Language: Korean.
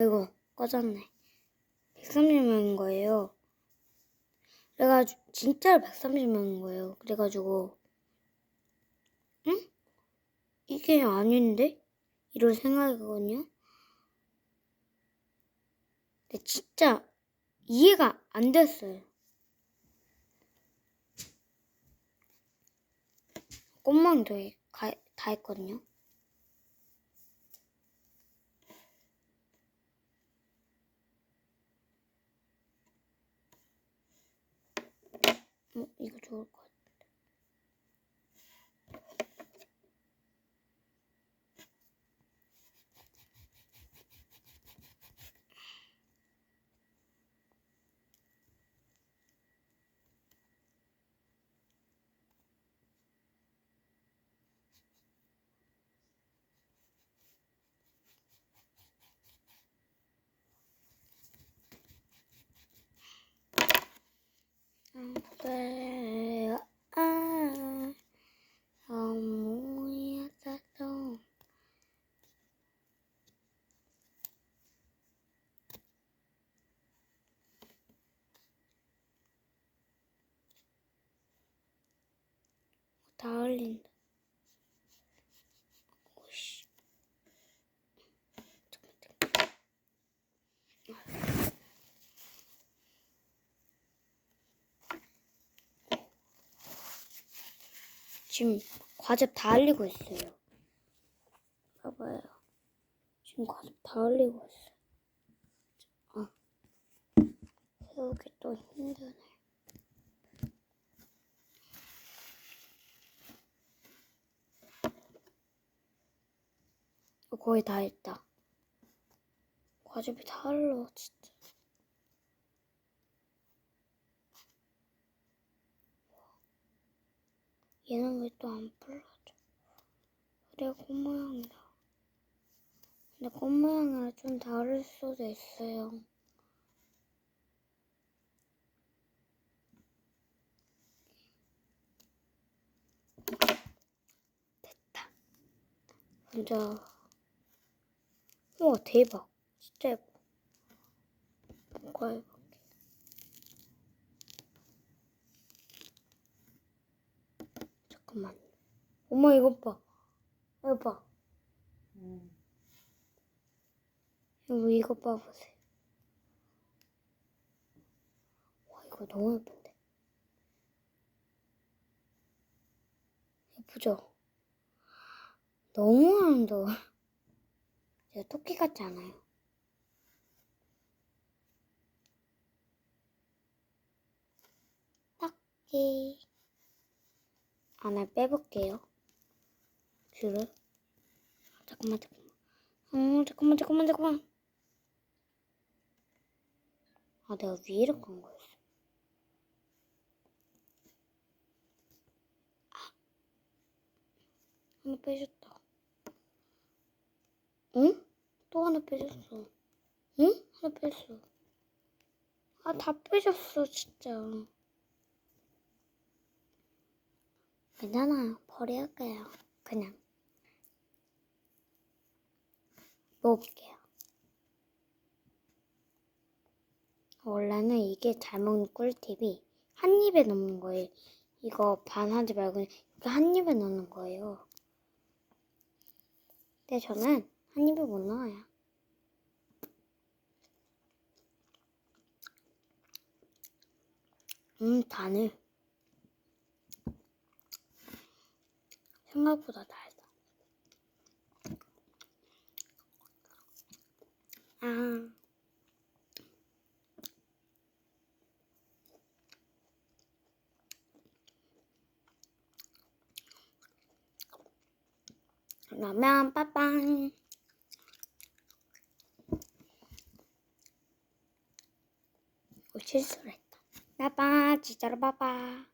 이거 꺼졌네. 130명인 거예요. 그래가지고 진짜로 130명인 거예요. 그래가지고 응? 이게 아닌데? 이런 생각이거든요. 근데 진짜 이해가 안 됐어요. 꽃망이도 가- 다 했거든요. 어, 이거 좋을 것 같아. 네, 아, 아무야자도 다 흘린다. 오씨. 잠깐만, 잠깐만. 지금 과즙 다 흘리고 있어요. 봐봐요. 지금 과즙 다 흘리고 있어요. 아, 세우기 또 힘드네. 거의 다 했다. 과즙이 다 흘러, 진짜. 얘는 왜 또 안 풀러져? 그래, 꽃 모양이라. 근데 꽃 모양이라 좀 다를 수도 있어요. 됐다. 먼저, 우와, 대박. 진짜 예뻐. 뭐가 예뻐? 잠깐만. 엄마 이것 봐. 이거 봐. 여보 이거 봐보세요. 와 이거 너무 예쁜데. 예쁘죠? 너무 아름다워. 제가 토끼 같지 않아요? 토끼. 안을 빼볼게요. 줄을. 잠깐만, 잠깐만. 어, 잠깐만, 잠깐만, 잠깐만. 아, 내가 위로 간 거였어. 아. 하나 빼줬다. 응? 또 하나 빼줬어. 응? 하나 뺐어. 아, 다 빼줬어, 진짜. 괜찮아요. 버릴게요. 그냥. 먹을게요. 원래는 이게 잘 먹는 꿀팁이 한 입에 넣는 거예요. 이거 반 하지 말고 이렇게 한 입에 넣는 거예요. 근데 저는 한 입에 못 넣어요. 음, 다네. 생각보다 달다. 아. 그러면 빠빵. 오, 실수를 했다. 빠빠, 진짜로 빠빠.